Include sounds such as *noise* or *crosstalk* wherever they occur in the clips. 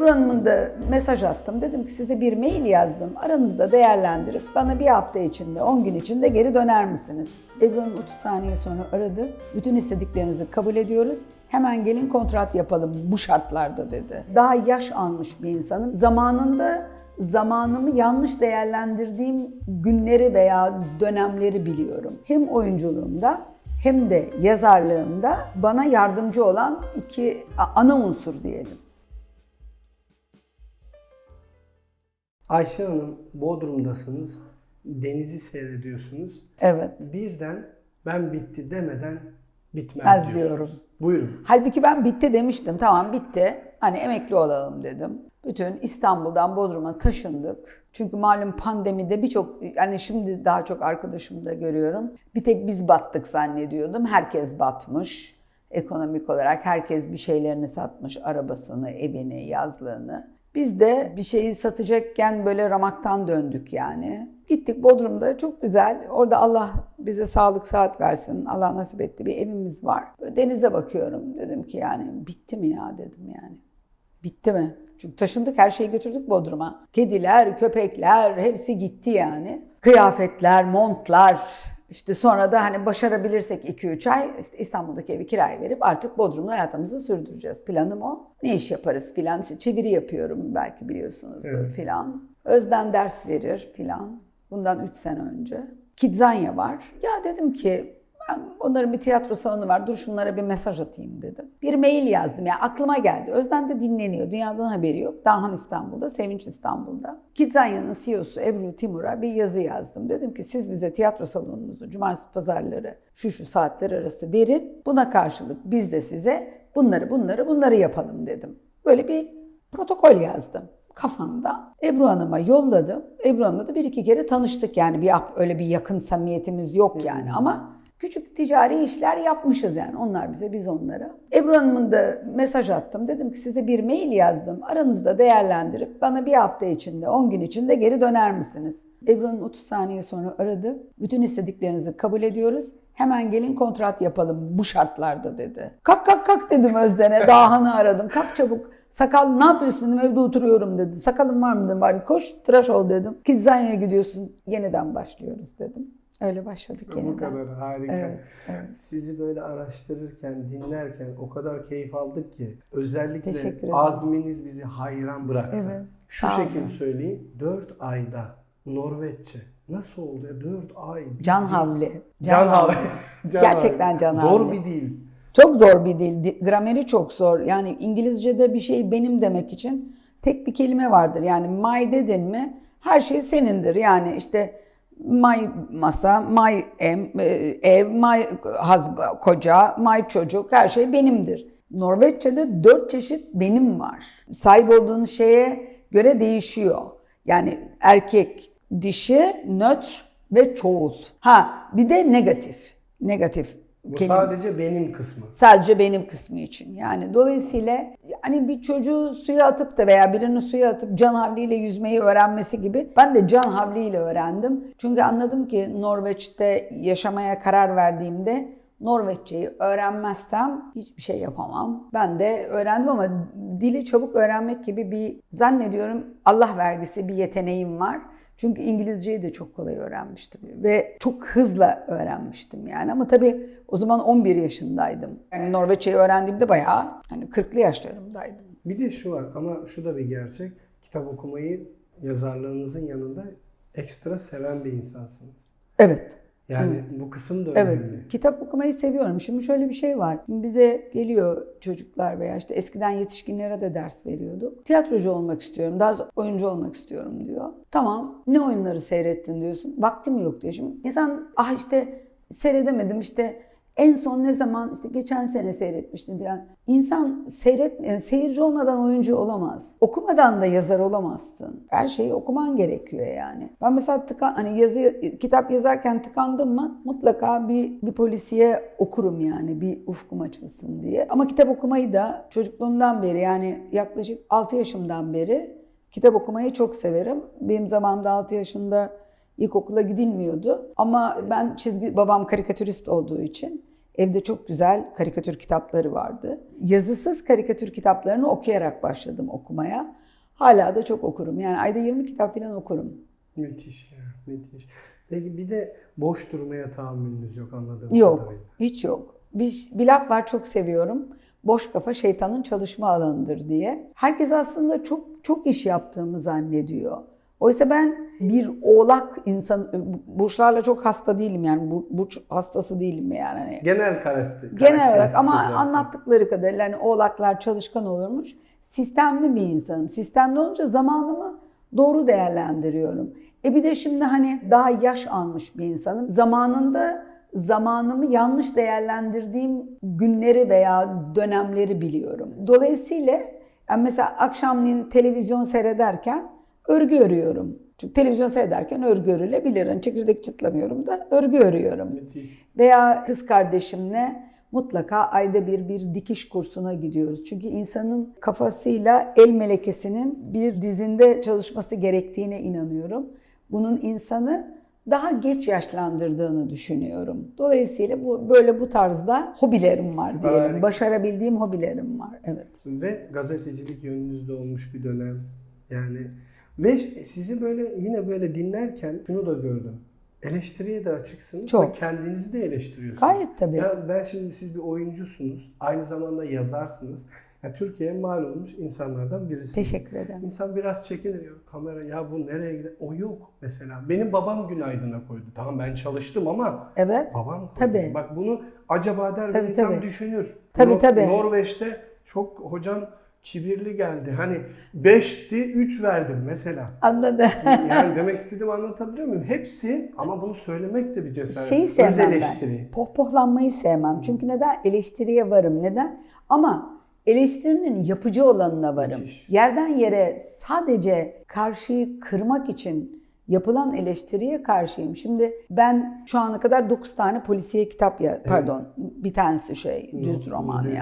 Ebru Hanım'ın da mesaj attım. Dedim ki size bir mail yazdım. Aranızda değerlendirip bana bir hafta içinde, 10 gün içinde geri döner misiniz? Ebru Hanım 30 saniye sonra aradı. Bütün istediklerinizi kabul ediyoruz. Hemen gelin kontrat yapalım bu şartlarda dedi. Daha yaş almış bir insanım. Zamanında zamanımı yanlış değerlendirdiğim günleri veya dönemleri biliyorum. Hem oyunculuğumda hem de yazarlığımda bana yardımcı olan iki ana unsur diyelim. Ayşe Hanım Bodrum'dasınız. Denizi seyrediyorsunuz. Evet. Birden ben bitti demeden bitmez Az diyorsunuz. diyorum. Buyurun. Halbuki ben bitti demiştim. Tamam bitti. Hani emekli olalım dedim. Bütün İstanbul'dan Bodrum'a taşındık. Çünkü malum pandemide birçok, yani şimdi daha çok arkadaşımı da görüyorum. Bir tek biz battık zannediyordum. Herkes batmış. Ekonomik olarak herkes bir şeylerini satmış. Arabasını, evini, yazlığını. Biz de bir şeyi satacakken böyle ramaktan döndük yani. Gittik Bodrum'da çok güzel. Orada Allah bize sağlık saat versin. Allah nasip etti bir evimiz var. Böyle denize bakıyorum. Dedim ki yani bitti mi ya dedim yani. Bitti mi? Çünkü taşındık her şeyi götürdük Bodrum'a. Kediler, köpekler hepsi gitti yani. Kıyafetler, montlar. İşte sonra da hani başarabilirsek 2-3 ay işte İstanbul'daki evi kiraya verip artık Bodrum'da hayatımızı sürdüreceğiz. Planım o. Ne iş yaparız filan. İşte çeviri yapıyorum belki biliyorsunuzdur filan. Özden ders verir filan. Bundan 3 sene önce. Kidzanya var. Ya dedim ki onların bir tiyatro salonu var. Dur şunlara bir mesaj atayım dedim. Bir mail yazdım. Yani aklıma geldi. Özden de dinleniyor. Dünyadan haberi yok. Darhan İstanbul'da, Sevinç İstanbul'da. Kidzanya'nın CEO'su Ebru Timur'a bir yazı yazdım. Dedim ki siz bize tiyatro salonunuzu cumartesi pazarları şu şu saatler arası verin. Buna karşılık biz de size bunları bunları bunları yapalım dedim. Böyle bir protokol yazdım kafamda. Ebru Hanım'a yolladım. Ebru Hanım'la da bir iki kere tanıştık yani bir öyle bir yakın samimiyetimiz yok yani ama küçük ticari işler yapmışız yani. Onlar bize, biz onlara. Ebru Hanım'ın da mesaj attım. Dedim ki size bir mail yazdım. Aranızda değerlendirip bana bir hafta içinde, 10 gün içinde geri döner misiniz? Ebru Hanım 30 saniye sonra aradı. Bütün istediklerinizi kabul ediyoruz. Hemen gelin kontrat yapalım bu şartlarda dedi. Kalk kalk kalk dedim Özden'e. *laughs* Dağhan'ı aradım. Kalk çabuk. Sakal ne yapıyorsun dedim evde oturuyorum dedi. Sakalın var mı dedim. Var. Koş tıraş ol dedim. Kidzanya'ya gidiyorsun. Yeniden başlıyoruz dedim. Öyle başladık yeniden. kadar harika. Evet, evet. Sizi böyle araştırırken, dinlerken o kadar keyif aldık ki özellikle azminiz bizi hayran bıraktı. Evet, Şu şekilde söyleyeyim. 4 ayda Norveççe nasıl oldu ya? 4 ay. Can havli. Can havli. *laughs* Can Gerçekten havli. can Zor havli. bir dil. Çok zor bir dil. Di- Grameri çok zor. Yani İngilizce'de bir şey benim demek için tek bir kelime vardır. Yani my dedin mi her şey senindir. Yani işte my masa, my em, e, ev, my husband, koca, my çocuk her şey benimdir. Norveççe'de dört çeşit benim var. Sahip olduğun şeye göre değişiyor. Yani erkek, dişi, nötr ve çoğul. Ha bir de negatif. Negatif Bu kelime. sadece benim kısmı. Sadece benim kısmı için. Yani dolayısıyla hani bir çocuğu suya atıp da veya birini suya atıp can havliyle yüzmeyi öğrenmesi gibi ben de can havliyle öğrendim. Çünkü anladım ki Norveç'te yaşamaya karar verdiğimde Norveççeyi öğrenmezsem hiçbir şey yapamam. Ben de öğrendim ama dili çabuk öğrenmek gibi bir zannediyorum Allah vergisi bir yeteneğim var. Çünkü İngilizceyi de çok kolay öğrenmiştim ve çok hızla öğrenmiştim yani ama tabii o zaman 11 yaşındaydım. Yani Norveççeyi öğrendiğimde bayağı hani 40'lı yaşlarımdaydım. Bir de şu var ama şu da bir gerçek. Kitap okumayı yazarlığınızın yanında ekstra seven bir insansınız. Evet. Yani bu kısım da Evet, önemli. kitap okumayı seviyorum. Şimdi şöyle bir şey var. Bize geliyor çocuklar veya işte eskiden yetişkinlere de ders veriyorduk. Tiyatrocu olmak istiyorum, daha sonra oyuncu olmak istiyorum diyor. Tamam, ne oyunları seyrettin diyorsun. Vaktim yok diyor. Şimdi insan ah işte seyredemedim işte en son ne zaman işte geçen sene seyretmiştim falan. İnsan seyret yani seyirci olmadan oyuncu olamaz. Okumadan da yazar olamazsın. Her şeyi okuman gerekiyor yani. Ben mesela tıkan, hani yazı kitap yazarken tıkandım mı mutlaka bir bir polisiye okurum yani bir ufkum açılsın diye. Ama kitap okumayı da çocukluğumdan beri yani yaklaşık 6 yaşımdan beri kitap okumayı çok severim. Benim zamanımda 6 yaşında ilkokula gidilmiyordu. Ama ben çizgi babam karikatürist olduğu için Evde çok güzel karikatür kitapları vardı. Yazısız karikatür kitaplarını okuyarak başladım okumaya. Hala da çok okurum. Yani ayda 20 kitap falan okurum. Müthiş ya, müthiş. Peki bir de boş durmaya tahammülünüz yok anladığım Yok, kadarıyla. hiç yok. Bir, bir laf var çok seviyorum. Boş kafa şeytanın çalışma alanıdır diye. Herkes aslında çok çok iş yaptığımı zannediyor. Oysa ben bir oğlak insan, burçlarla çok hasta değilim yani bu- burç hastası değilim yani. Hani Genel karakter. Genel olarak ama özellikle. anlattıkları kadarıyla hani oğlaklar çalışkan olurmuş. Sistemli bir insanım. Sistemli olunca zamanımı doğru değerlendiriyorum. E bir de şimdi hani daha yaş almış bir insanım. Zamanında zamanımı yanlış değerlendirdiğim günleri veya dönemleri biliyorum. Dolayısıyla yani mesela akşamleyin televizyon seyrederken örgü örüyorum. Çünkü televizyon seyrederken örgü örülebilir. Yani çekirdek çıtlamıyorum da örgü örüyorum. Müthiş. Veya kız kardeşimle mutlaka ayda bir bir dikiş kursuna gidiyoruz. Çünkü insanın kafasıyla el melekesinin bir dizinde çalışması gerektiğine inanıyorum. Bunun insanı daha geç yaşlandırdığını düşünüyorum. Dolayısıyla bu böyle bu tarzda hobilerim var diyelim. Harika. Başarabildiğim hobilerim var. Evet. Ve gazetecilik yönünüzde olmuş bir dönem. Yani ve sizi böyle yine böyle dinlerken şunu da gördüm. Eleştiriye de açıksınız Çok. ve kendinizi de eleştiriyorsunuz. Gayet tabii. Ya ben şimdi siz bir oyuncusunuz, aynı zamanda yazarsınız. Ya Türkiye'ye mal olmuş insanlardan birisiniz. Teşekkür ederim. İnsan biraz çekinir ya kamera ya bu nereye gider? O yok mesela. Benim babam günaydına koydu. Tamam ben çalıştım ama Evet. babam koydu. Tabii. Bak bunu acaba der Tabii, bir insan tabii. düşünür. Tabii, Nor- tabii. Norveç'te çok hocam kibirli geldi. Hani 5'ti 3 verdim mesela. Anladım. Yani demek istediğimi anlatabiliyor muyum? Hepsi ama bunu söylemek de bir cesaret. Şeyi Öz sevmem eleştiri. ben. Pohpohlanmayı sevmem. Çünkü neden? Eleştiriye varım. Neden? Ama eleştirinin yapıcı olanına varım. Müthiş. Yerden yere sadece karşıyı kırmak için yapılan eleştiriye karşıyım. Şimdi ben şu ana kadar 9 tane polisiye kitap ya pardon bir tanesi şey düz Düz roman roman.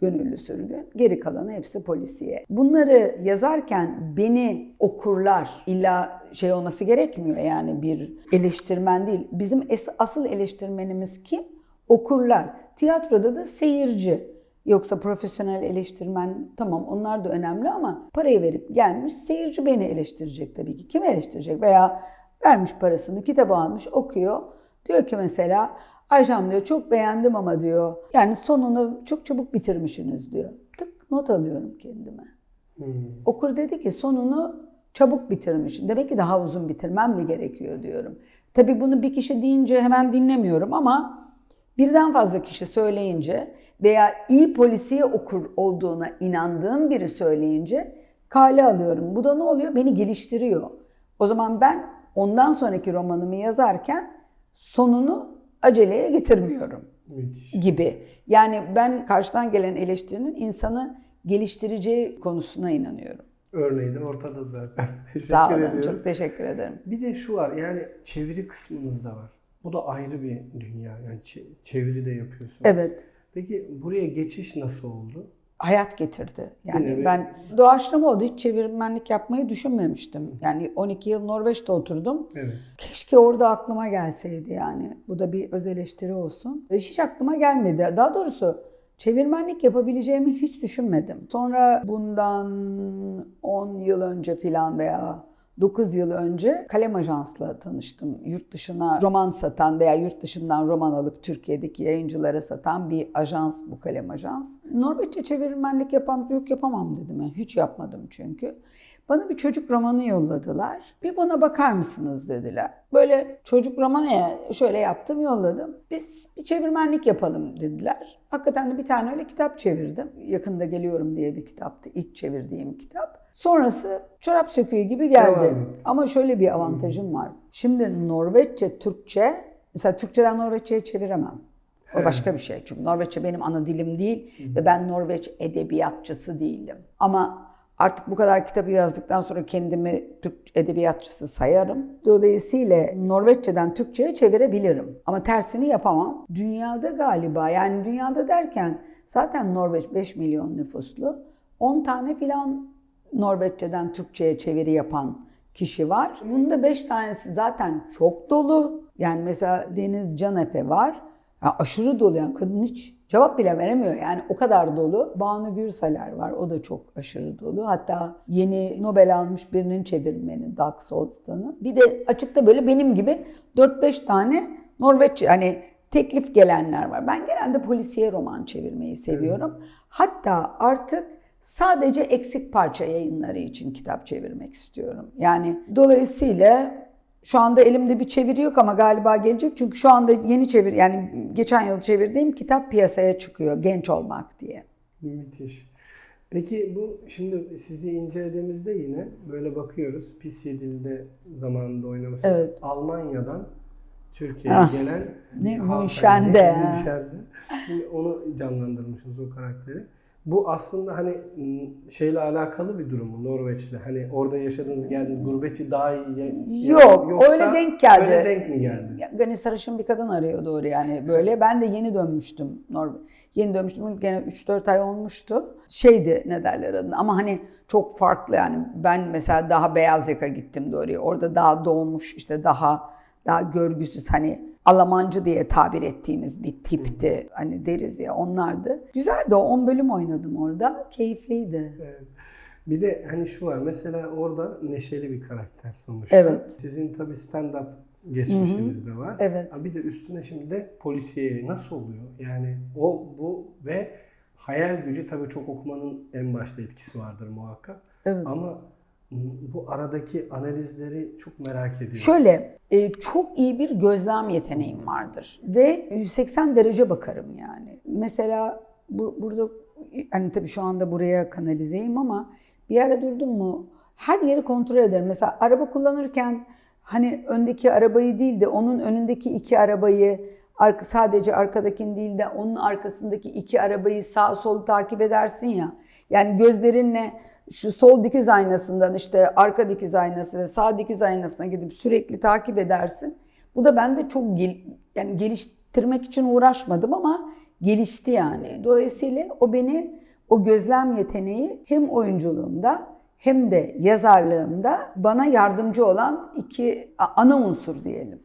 Gönüllü sürgün. Geri kalanı hepsi polisiye. Bunları yazarken beni okurlar illa şey olması gerekmiyor yani bir eleştirmen değil. Bizim asıl eleştirmenimiz kim? Okurlar. Tiyatroda da seyirci. Yoksa profesyonel eleştirmen tamam onlar da önemli ama parayı verip gelmiş seyirci beni eleştirecek tabii ki. Kim eleştirecek? Veya vermiş parasını kitabı almış okuyor. Diyor ki mesela Ayşem diyor çok beğendim ama diyor yani sonunu çok çabuk bitirmişsiniz diyor. Tık not alıyorum kendime. Hmm. Okur dedi ki sonunu çabuk bitirmişsin. Demek ki daha uzun bitirmem mi gerekiyor diyorum. Tabii bunu bir kişi deyince hemen dinlemiyorum ama birden fazla kişi söyleyince veya iyi polisiye okur olduğuna inandığım biri söyleyince kale alıyorum. Bu da ne oluyor? Beni geliştiriyor. O zaman ben ondan sonraki romanımı yazarken sonunu aceleye getirmiyorum Müthiş. gibi. Yani ben karşıdan gelen eleştirinin insanı geliştireceği konusuna inanıyorum. Örneği de ortada zaten. *laughs* Teşekkür Sağ olun, ediyoruz. çok teşekkür ederim. Bir de şu var yani çeviri kısmınız da var. Bu da ayrı bir dünya. Yani çe- çeviri de yapıyorsunuz. Evet, Peki buraya geçiş nasıl oldu? Hayat getirdi. Yani bir- ben doğaçlama oldu, hiç çevirmenlik yapmayı düşünmemiştim. Yani 12 yıl Norveç'te oturdum. Evet. Keşke orada aklıma gelseydi yani. Bu da bir öz eleştiri olsun. Ve hiç aklıma gelmedi. Daha doğrusu çevirmenlik yapabileceğimi hiç düşünmedim. Sonra bundan 10 yıl önce falan veya 9 yıl önce Kalem Ajans'la tanıştım. Yurt dışına roman satan veya yurt dışından roman alıp Türkiye'deki yayıncılara satan bir ajans bu Kalem Ajans. Norveççe çevirmenlik yapam yok yapamam dedim. Yani hiç yapmadım çünkü. Bana bir çocuk romanı yolladılar. Bir buna bakar mısınız dediler. Böyle çocuk romanı ya şöyle yaptım yolladım. Biz bir çevirmenlik yapalım dediler. Hakikaten de bir tane öyle kitap çevirdim. Yakında geliyorum diye bir kitaptı. İlk çevirdiğim kitap. Sonrası çorap söküğü gibi geldi. Devam. Ama şöyle bir avantajım var. Şimdi Norveççe, Türkçe, mesela Türkçeden Norveççe'ye çeviremem. O başka bir şey. Çünkü Norveççe benim ana dilim değil ve ben Norveç edebiyatçısı değilim. Ama artık bu kadar kitabı yazdıktan sonra kendimi Türk edebiyatçısı sayarım. Dolayısıyla Norveççeden Türkçe'ye çevirebilirim. Ama tersini yapamam. Dünyada galiba yani dünyada derken zaten Norveç 5 milyon nüfuslu. 10 tane filan Norveççeden Türkçe'ye çeviri yapan kişi var. Bunda 5 tanesi zaten çok dolu. Yani mesela Deniz Canefe var. Ya aşırı dolu yani kadın hiç cevap bile veremiyor yani o kadar dolu. Banu Gürseler var o da çok aşırı dolu. Hatta yeni Nobel almış birinin çevirmeni Dag Solstad'ın. Bir de açıkta böyle benim gibi 4-5 tane Norveç hani teklif gelenler var. Ben genelde polisiye roman çevirmeyi seviyorum. Hatta artık sadece eksik parça yayınları için kitap çevirmek istiyorum. Yani dolayısıyla şu anda elimde bir çeviri yok ama galiba gelecek. Çünkü şu anda yeni çevir yani geçen yıl çevirdiğim kitap piyasaya çıkıyor genç olmak diye. Müthiş. Peki bu şimdi sizi incelediğimizde yine böyle bakıyoruz. Pis Yedil'de zamanında oynamışsınız. Evet. Almanya'dan Türkiye'ye Ah, gelen ne Münşen'de. Münşen'de. Onu canlandırmışsınız o karakteri. Bu aslında hani şeyle alakalı bir durum mu Norveç'le? Hani orada yaşadığınız geldiğiniz gurbetçi daha iyi Yok, yoksa öyle denk geldi. Öyle denk mi geldi? Gani sarışın bir kadın arıyor doğru yani böyle. Ben de yeni dönmüştüm. Norv yeni dönmüştüm. Gene 3-4 ay olmuştu. Şeydi ne derler adına ama hani çok farklı yani. Ben mesela daha beyaz yaka gittim doğruya. Orada daha doğmuş işte daha daha görgüsüz hani Almancı diye tabir ettiğimiz bir tipti. Hani deriz ya onlardı. Güzeldi o 10 bölüm oynadım orada. Keyifliydi. Evet. Bir de hani şu var mesela orada neşeli bir karakter sonuçta. Evet. Sizin tabii stand-up geçmişiniz de var. Evet. Ha, Bir de üstüne şimdi de polisiye nasıl oluyor? Yani o bu ve hayal gücü tabii çok okumanın en başta etkisi vardır muhakkak. Evet. Ama bu aradaki analizleri çok merak ediyorum. Şöyle, e, çok iyi bir gözlem yeteneğim vardır ve 180 derece bakarım yani. Mesela bu, burada, hani tabii şu anda buraya kanalizeyim ama bir yerde durdum mu her yeri kontrol ederim. Mesela araba kullanırken hani öndeki arabayı değil de onun önündeki iki arabayı arka, sadece arkadakini değil de onun arkasındaki iki arabayı sağ sol takip edersin ya. Yani gözlerinle şu sol dikiz aynasından işte arka dikiz aynası ve sağ dikiz aynasına gidip sürekli takip edersin. Bu da bende çok gel, yani geliştirmek için uğraşmadım ama gelişti yani. Dolayısıyla o beni o gözlem yeteneği hem oyunculuğumda hem de yazarlığımda bana yardımcı olan iki ana unsur diyelim.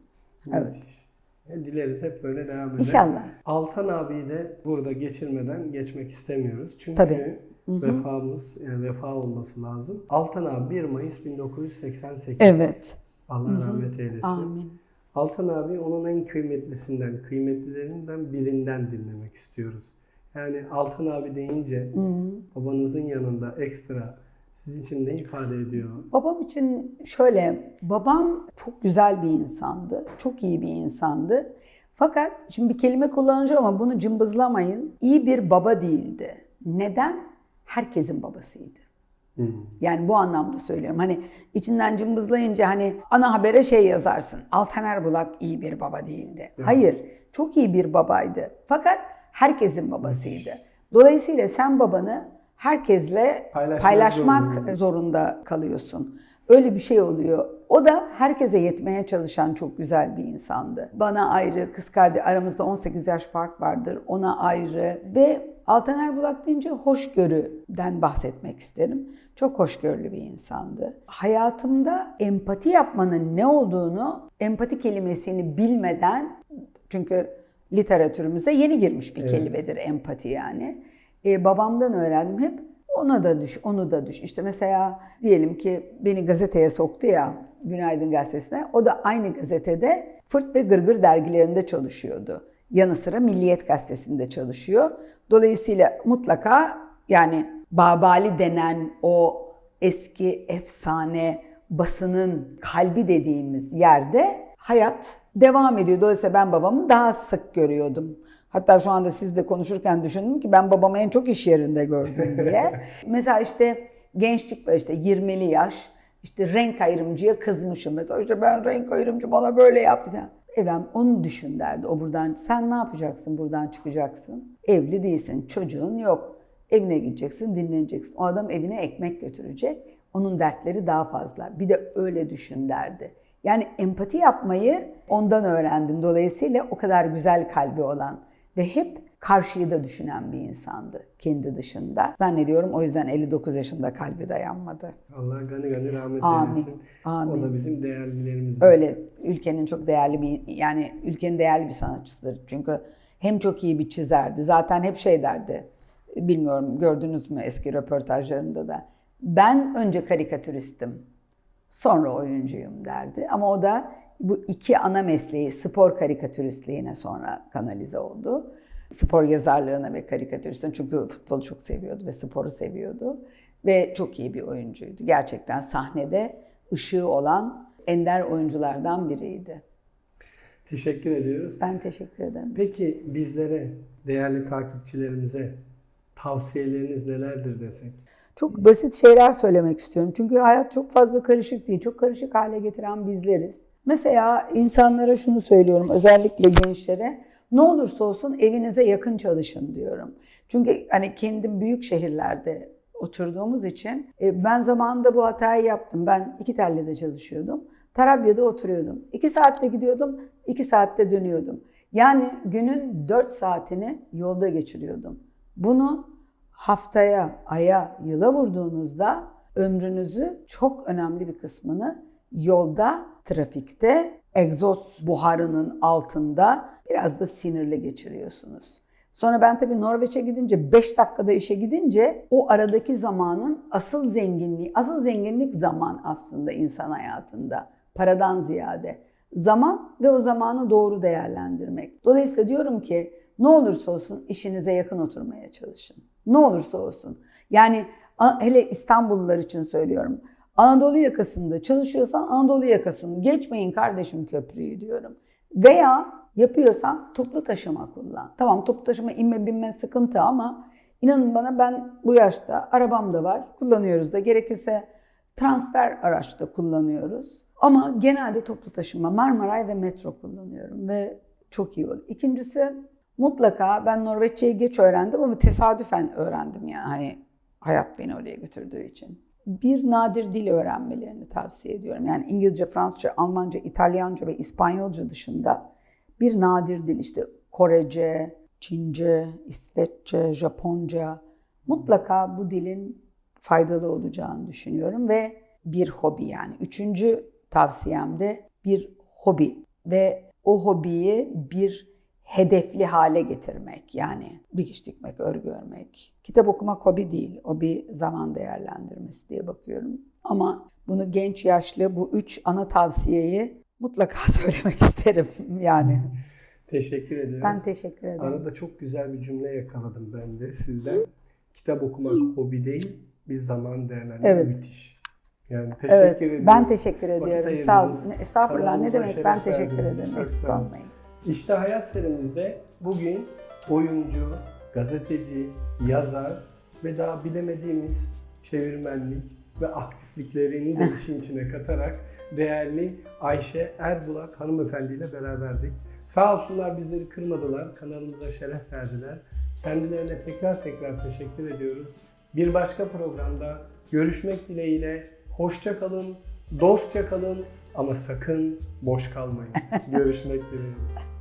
Evet. Müthiş. E, Dileriz hep böyle devam eder. İnşallah. Altan abiyi de burada geçirmeden geçmek istemiyoruz. Çünkü Tabii. Vefamız, yani vefa olması lazım. Altan abi 1 Mayıs 1988. Evet. Allah rahmet eylesin. Amin. Altan abi onun en kıymetlisinden, kıymetlilerinden birinden dinlemek istiyoruz. Yani Altan abi deyince babanızın yanında ekstra sizin için ne ifade ediyor? Babam için şöyle, babam çok güzel bir insandı, çok iyi bir insandı. Fakat şimdi bir kelime kullanacağım ama bunu cımbızlamayın. İyi bir baba değildi. Neden? Herkesin babasıydı. Yani bu anlamda söylüyorum. Hani içinden cımbızlayınca hani ana habere şey yazarsın. Altan Erbulak iyi bir baba değildi. Hayır, çok iyi bir babaydı. Fakat herkesin babasıydı. Dolayısıyla sen babanı herkesle Paylaşmak paylaşmak zorunda. zorunda kalıyorsun. Öyle bir şey oluyor. O da herkese yetmeye çalışan çok güzel bir insandı. Bana ayrı, kız kardeş aramızda 18 yaş fark vardır. Ona ayrı ve Altan Erbulak deyince hoşgörüden bahsetmek isterim. Çok hoşgörülü bir insandı. Hayatımda empati yapmanın ne olduğunu, empati kelimesini bilmeden çünkü literatürümüze yeni girmiş bir kelimedir empati yani. E, babamdan öğrendim hep ona da düş, onu da düş. İşte mesela diyelim ki beni gazeteye soktu ya Günaydın Gazetesi'ne. O da aynı gazetede Fırt ve Gırgır dergilerinde çalışıyordu. Yanı sıra Milliyet Gazetesi'nde çalışıyor. Dolayısıyla mutlaka yani Babali denen o eski efsane basının kalbi dediğimiz yerde hayat devam ediyor. Dolayısıyla ben babamı daha sık görüyordum. Hatta şu anda sizle konuşurken düşündüm ki ben babamı en çok iş yerinde gördüm diye. *laughs* Mesela işte gençlik işte 20'li yaş işte renk ayrımcıya kızmışım. Mesela işte ben renk ayrımcı bana böyle yaptı falan. Evlen onu düşün derdi o buradan. Sen ne yapacaksın buradan çıkacaksın? Evli değilsin, çocuğun yok. Evine gideceksin, dinleneceksin. O adam evine ekmek götürecek. Onun dertleri daha fazla. Bir de öyle düşün derdi. Yani empati yapmayı ondan öğrendim. Dolayısıyla o kadar güzel kalbi olan ve hep karşıyı da düşünen bir insandı kendi dışında. Zannediyorum o yüzden 59 yaşında kalbi dayanmadı. Allah gani gani rahmet Amin. eylesin. Amin. O da bizim değerlilerimizden. Öyle ülkenin çok değerli bir yani ülkenin değerli bir sanatçısıdır. Çünkü Hem çok iyi bir çizerdi. Zaten hep şey derdi. Bilmiyorum gördünüz mü eski röportajlarında da. Ben önce karikatüristim. Sonra oyuncuyum derdi. Ama o da bu iki ana mesleği spor karikatüristliğine sonra kanalize oldu. Spor yazarlığına ve karikatüristliğine çünkü futbolu çok seviyordu ve sporu seviyordu. Ve çok iyi bir oyuncuydu. Gerçekten sahnede ışığı olan ender oyunculardan biriydi. Teşekkür ediyoruz. Ben teşekkür ederim. Peki bizlere, değerli takipçilerimize tavsiyeleriniz nelerdir desek? Çok basit şeyler söylemek istiyorum. Çünkü hayat çok fazla karışık değil. Çok karışık hale getiren bizleriz. Mesela insanlara şunu söylüyorum, özellikle gençlere. Ne olursa olsun evinize yakın çalışın diyorum. Çünkü hani kendim büyük şehirlerde oturduğumuz için e, ben zamanında bu hatayı yaptım. Ben iki tellede çalışıyordum. Tarabya'da oturuyordum. İki saatte gidiyordum, iki saatte dönüyordum. Yani günün dört saatini yolda geçiriyordum. Bunu haftaya, aya, yıla vurduğunuzda ömrünüzü çok önemli bir kısmını yolda, trafikte, egzoz buharının altında biraz da sinirli geçiriyorsunuz. Sonra ben tabii Norveç'e gidince 5 dakikada işe gidince o aradaki zamanın asıl zenginliği, asıl zenginlik zaman aslında insan hayatında paradan ziyade. Zaman ve o zamanı doğru değerlendirmek. Dolayısıyla diyorum ki ne olursa olsun işinize yakın oturmaya çalışın. Ne olursa olsun. Yani hele İstanbullular için söylüyorum. Anadolu yakasında çalışıyorsan Anadolu yakasını geçmeyin kardeşim köprüyü diyorum. Veya yapıyorsan toplu taşıma kullan. Tamam toplu taşıma inme binme sıkıntı ama inanın bana ben bu yaşta arabam da var kullanıyoruz da gerekirse transfer araçta kullanıyoruz. Ama genelde toplu taşıma Marmaray ve metro kullanıyorum ve çok iyi oldu. İkincisi mutlaka ben Norveççeyi geç öğrendim ama tesadüfen öğrendim yani hani hayat beni oraya götürdüğü için. Bir nadir dil öğrenmelerini tavsiye ediyorum. Yani İngilizce, Fransızca, Almanca, İtalyanca ve İspanyolca dışında bir nadir dil işte Korece, Çince, İsveççe, Japonca mutlaka bu dilin faydalı olacağını düşünüyorum ve bir hobi yani. Üçüncü tavsiyem de bir hobi ve o hobiyi bir hedefli hale getirmek. Yani dikiş dikmek, örgü örmek. Kitap okumak hobi değil. O bir zaman değerlendirmesi diye bakıyorum. Ama bunu genç yaşlı bu üç ana tavsiyeyi mutlaka *laughs* söylemek isterim yani. Teşekkür ediyoruz. Ben teşekkür ederim. Arada çok güzel bir cümle yakaladım ben de sizden. Kitap okumak hobi değil, bir zaman değerlendirme Evet. müthiş. Yani teşekkür Evet, ediyorum. ben teşekkür Vakit ediyorum. Sağ olun. Estağfurullah ne demek ben teşekkür ederim. Eksik olmayın. İşte Hayat serimizde bugün oyuncu, gazeteci, yazar ve daha bilemediğimiz çevirmenlik ve aktifliklerini de *laughs* işin içine katarak değerli Ayşe Erbulak hanımefendiyle beraberdik. Sağ olsunlar bizleri kırmadılar, kanalımıza şeref verdiler. Kendilerine tekrar tekrar teşekkür ediyoruz. Bir başka programda görüşmek dileğiyle hoşça kalın, dostça kalın ama sakın boş kalmayın. *laughs* Görüşmek dileğiyle.